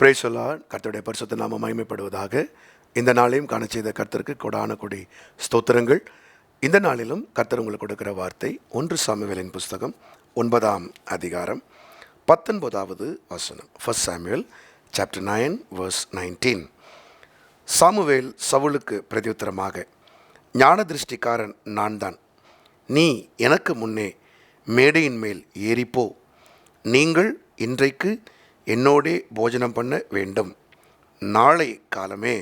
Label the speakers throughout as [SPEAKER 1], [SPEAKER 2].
[SPEAKER 1] பிரேசொல்லா கர்த்தருடைய பரிசுத்த நாம மகிமைப்படுவதாக. இந்த நாளையும் காண செய்த கர்த்தருக்கு கொடான கொடி ஸ்தோத்திரங்கள். இந்த நாளிலும் கர்த்தர் உங்களுக்கு கொடுக்கிற வார்த்தை ஒன்று சாமுவேலின் புஸ்தகம் ஒன்பதாம் அதிகாரம் பத்தொன்பதாவது வசனம். First Samuel chapter nine verse nineteen Samuel சவுலுக்கு பிரதியுத்தரமாக ஞான திருஷ்டிக்காரன் நான் தான் நீ எனக்கு முன்னே மேடையின் மேல் ஏறிப்போ. நீங்கள் இன்றைக்கு என்னோடே போஜனம் பண்ண வேண்டும். நாளை காலமே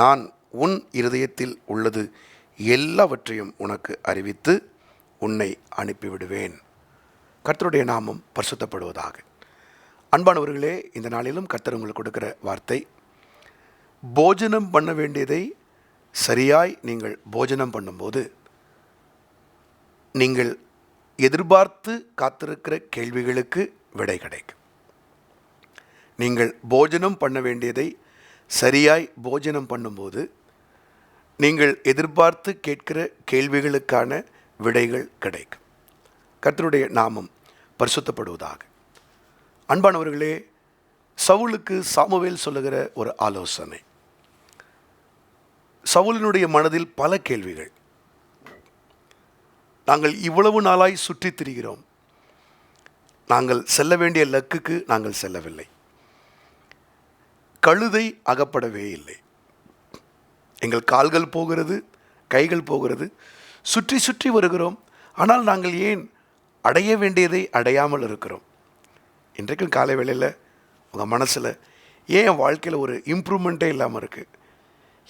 [SPEAKER 1] நான் உன் இருதயத்தில் உள்ளது எல்லாவற்றையும் உனக்கு அறிவித்து உன்னை அனுப்பிவிடுவேன். கர்த்தருடைய நாமம் பரிசுத்தப்படுவதாக. அன்பானவர்களே இந்த நாளிலும் கர்த்தர் உங்களுக்கு கொடுக்கிற வார்த்தை போஜனம் பண்ண வேண்டியதை சரியாய் நீங்கள் போஜனம் பண்ணும்போது நீங்கள் எதிர்பார்த்து காத்திருக்கிற கேள்விகளுக்கு விடை கிடைக்கும். நீங்கள் போஜனம் பண்ண வேண்டியதை சரியாய் போஜனம் பண்ணும்போது நீங்கள் எதிர்பார்த்து கேட்கிற கேள்விகளுக்கான விடைகள் கிடைக்கும். கர்த்தருடைய நாமம் பரிசுத்தப்படுவதாக. அன்பானவர்களே சவுலுக்கு சாமுவேல் சொல்லுகிற ஒரு ஆலோசனை. சவுலினுடைய மனதில் பல கேள்விகள். நாங்கள் இவ்வளவு நாளாய் சுற்றித் திரிகிறோம். நாங்கள் செல்ல வேண்டிய லக்குக்கு நாங்கள் செல்லவில்லை. கழுதை அகப்படவே இல்லை. எங்கள் கால்கள் போகிறது கைகள் போகிறது சுற்றி சுற்றி வருகிறோம். ஆனால் நாங்கள் ஏன் அடைய வேண்டியதை அடையாமல் இருக்கிறோம்? இன்றைக்கும் காலை வேளையில் உங்கள் மனசில் ஏன் என் வாழ்க்கையில் ஒரு இம்ப்ரூவ்மெண்ட்டே இல்லாமல் இருக்குது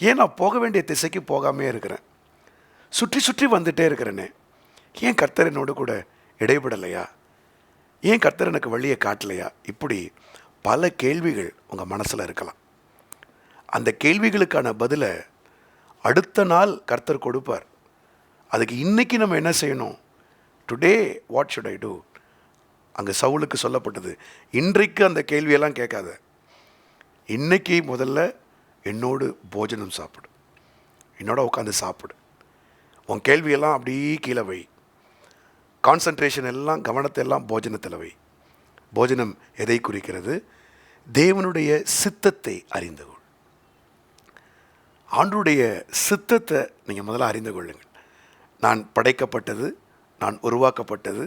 [SPEAKER 1] ஏன் நான் போக வேண்டிய திசைக்கு போகாமே இருக்கிறேன்? சுற்றி சுற்றி வந்துட்டே இருக்கிறேனே. ஏன் கர்த்தர் என்னோடு கூட இடைபடலையா ஏன் கர்த்தர் எனக்கு வழியை காட்டலையா? இப்படி பல கேள்விகள் உங்கள் மனசில் இருக்கலாம். அந்த கேள்விகளுக்கான பதிலை அடுத்த நாள் கர்த்தர் கொடுப்பார். அதுக்கு இன்றைக்கி நம்ம என்ன செய்யணும்? Today what should I do அங்கே சவுலுக்கு சொல்லப்பட்டது இன்றைக்கு அந்த கேள்வியெல்லாம் கேட்காத. இன்றைக்கி முதல்ல என்னோடு போஜனம் சாப்பிடு. என்னோட உட்காந்து சாப்பிடு. உன் கேள்வியெல்லாம் அப்படியே கீழே வை. கான்சன்ட்ரேஷன் எல்லாம் கவனத்தை எல்லாம் போஜனத்தில் வை. போஜனம் எதை குறிக்கிறது? தேவனுடைய சித்தத்தை அறிந்து கொள் ஆண்டுடைய சித்தத்தை நீங்கள் முதல்ல அறிந்து கொள்ளுங்கள். நான் படைக்கப்பட்டது நான் உருவாக்கப்பட்டது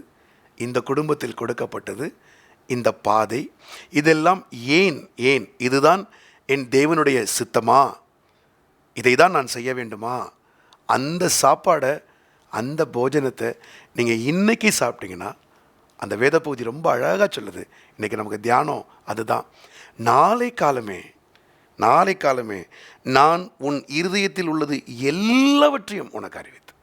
[SPEAKER 1] இந்த குடும்பத்தில் கொடுக்கப்பட்டது இந்த பாதை இதெல்லாம் ஏன் ஏன்? இதுதான் என் தேவனுடைய சித்தமா? இதை தான் நான் செய்ய வேண்டுமா? அந்த சாப்பாடை அந்த போஜனத்தை நீங்கள் இன்றைக்கி சாப்பிட்டீங்கன்னா அந்த வேத பகுதி ரொம்ப அழகாக சொல்லுது. இன்றைக்கி நமக்கு தியானம் அதுதான். நாளை காலமே நாளை காலமே நான் உன் இருதயத்தில் உள்ளது எல்லாவற்றையும் உனக்கு அறிவித்து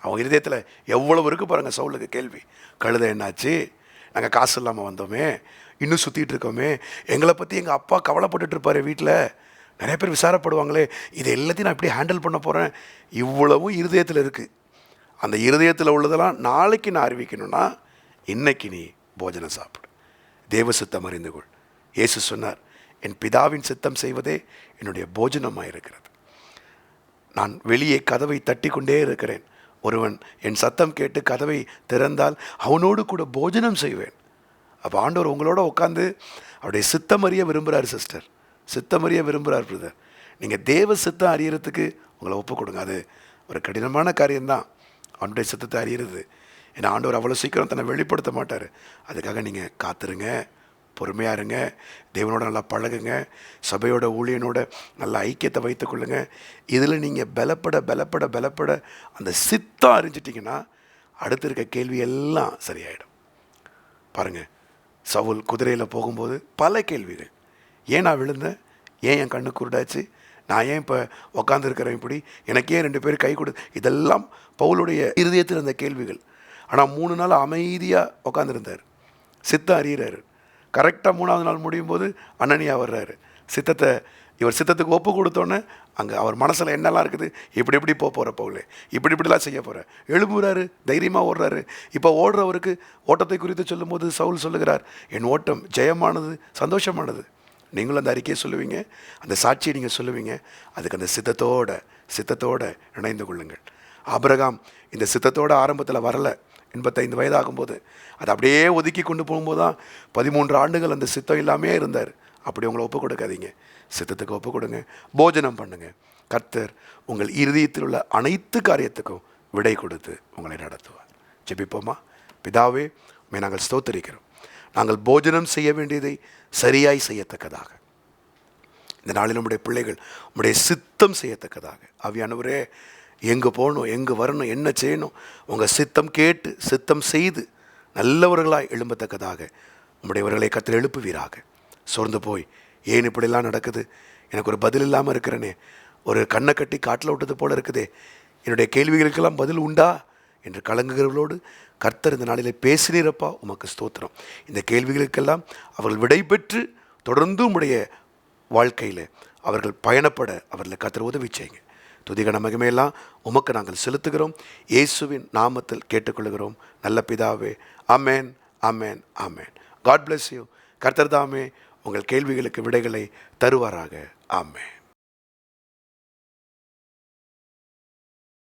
[SPEAKER 1] அவன் இருதயத்தில் எவ்வளவு இருக்குது பாருங்கள் சவுலுக்கு கேள்வி. கழுத என்னாச்சு? நாங்கள் காசு இல்லாமல் வந்தோமே இன்னும் சுற்றிட்டு இருக்கோமே எங்களை பற்றி எங்கள் அப்பா கவலைப்பட்டுட்டு இருப்பார் வீட்டில் நிறைய பேர் விசாரப்படுவாங்களே இது எல்லாத்தையும் நான் எப்படி ஹேண்டில் பண்ண போகிறேன் இவ்வளவும் இருதயத்தில் இருக்குது அந்த இருதயத்தில் உள்ளதெல்லாம் நாளைக்கு நான் அறிவிக்கணும்னா இன்னைக்கு நீ போஜனம் சாப்பிடு. தேவ சித்தம் அறிந்து கொள். இயேசு சொன்னார் என் பிதாவின் சித்தம் செய்வதே என்னுடைய போஜனமாக இருக்கிறது நான் வெளியே கதவை தட்டி கொண்டே இருக்கிறேன். ஒருவன் என் சத்தம் கேட்டு கதவை திறந்தால் அவனோடு கூட போஜனம் செய்வேன். அப்போ ஆண்டவர் உங்களோட உட்காந்து அவருடைய சித்தம் அறிய விரும்புகிறார் சிஸ்டர். சித்தம் அறிய விரும்புகிறார் பிரதர். நீங்கள் தேவ சித்தம் அறியறதுக்கு உங்களை ஒப்பு கொடுங்க. அது ஒரு கடினமான காரியம்தான். அவனுடைய சித்தத்தை அறியறது. ஏன்னா ஆண்டவர் அவ்வளோ சீக்கிரம் தன்னை வெளிப்படுத்த மாட்டார். அதுக்காக நீங்கள் காத்துருங்க பொறுமையாக இருங்க தேவனோட நல்லா பழகுங்க சபையோட ஊழியனோட நல்ல ஐக்கியத்தை வைத்துக்கொள்ளுங்க இதில் நீங்கள் பலப்பட பலப்பட பலப்பட அந்த சித்தம் அறிஞ்சிட்டிங்கன்னா அடுத்து இருக்க கேள்வி எல்லாம் சரியாயிடும். பாருங்கள் சவுல் குதிரையில் போகும்போது பல கேள்விகள். ஏன் நான் விழுந்தேன்? ஏன் என் கண்ணு குருடாச்சு? நான் ஏன் இப்போ உக்காந்துருக்கிறேன் இப்படி? எனக்கு ஏன் ரெண்டு பேர் கை கொடு இதெல்லாம் பவுலுடைய இருதயத்தில் இருந்த கேள்விகள். ஆனால் மூணு நாள் அமைதியாக உக்காந்துருந்தார். சித்தம் அறிகிறாரு கரெக்டாக மூணாவது நாள் முடியும் போது அண்ணனியாக வர்றாரு. சித்தத்தை இவர் சித்தத்துக்கு ஒப்பு கொடுத்தோன்னே அங்கே அவர் மனசில் என்னெல்லாம் இருக்குது? இப்படி இப்படி போக போகிற பவுலே. இப்படி இப்படிலாம் செய்ய போகிறேன் எழும்புறாரு தைரியமாக ஓடுறாரு. இப்போ ஓடுறவருக்கு ஓட்டத்தை குறித்து சொல்லும்போது சவுல் சொல்லுகிறார் என் ஓட்டம் ஜெயமானது சந்தோஷமானது. நீங்களும் அந்த அறிக்கையை சொல்லுவீங்க. அந்த சாட்சியை நீங்கள் சொல்லுவீங்க. அதுக்கு அந்த சித்தத்தோட சித்தத்தோடு இணைந்து கொள்ளுங்கள். அபிரகாம் இந்த சித்தத்தோட ஆரம்பத்தில் வரலை. எண்பத்தைந்து வயதாகும்போது. அதை அப்படியே ஒதுக்கி கொண்டு போகும்போது தான் பதிமூன்று ஆண்டுகள் அந்த சித்தம் இல்லாமே இருந்தார். அப்படி உங்களை ஒப்பு கொடுக்காதீங்க. சித்தத்துக்கு ஒப்பு கொடுங்க. போஜனம் பண்ணுங்க. கர்த்தர் உங்கள் இருதயத்தில் உள்ள அனைத்து காரியத்துக்கும் விடை கொடுத்து உங்களை நடத்துவார். ஜெபிப்போமா? பிதாவே உண்மை நாங்கள் ஸ்தோத்தரிக்கிறோம். நாங்கள் போஜனம் செய்ய வேண்டியதை சரியாய் செய்யத்தக்கதாக. இந்த நாளில் நம்முடைய பிள்ளைகள் உம்முடைய சித்தம் செய்யத்தக்கதாக. அவியானவரே எங்கே போகணும் எங்கே வரணும் என்ன செய்யணும்? உங்கள் சித்தம் கேட்டு சித்தம் செய்து நல்லவர்களாய் எழும்பத்தக்கதாக உங்களுடையவர்களை கத்தில் எழுப்புவீராக. சோர்ந்து போய் ஏன் இப்படிலாம் நடக்குது? எனக்கு ஒரு பதில் இல்லாமல் இருக்கிறேனே. ஒரு கண்ணை கட்டி காட்டில் விட்டது போல இருக்குதே. என்னுடைய கேள்விகளுக்கெல்லாம் பதில் உண்டா? என்று கலங்குகிறவர்களோடு கர்த்தர் இந்த நாளில் பேசினீரப்பா உமக்கு ஸ்தோத்திரம். இந்த கேள்விகளுக்கெல்லாம் அவர்கள் விடை பெற்று தொடர்ந்து உம்முடைய வாழ்க்கையில் அவர்கள் பயணப்பட அவர்களை கத்திர உதவி செய்யுங்க. துதிகன மகிமையெல்லாம் உமக்கு நாங்கள் செலுத்துகிறோம். இயேசுவின் நாமத்தில் கேட்டுக்கொள்கிறோம். நல்ல பிதாவே அமேன் அமேன் அமேன் காட் பிளஸ் யூ கர்த்தர் தாமே உங்கள் கேள்விகளுக்கு விடைகளை தருவாராக. ஆமே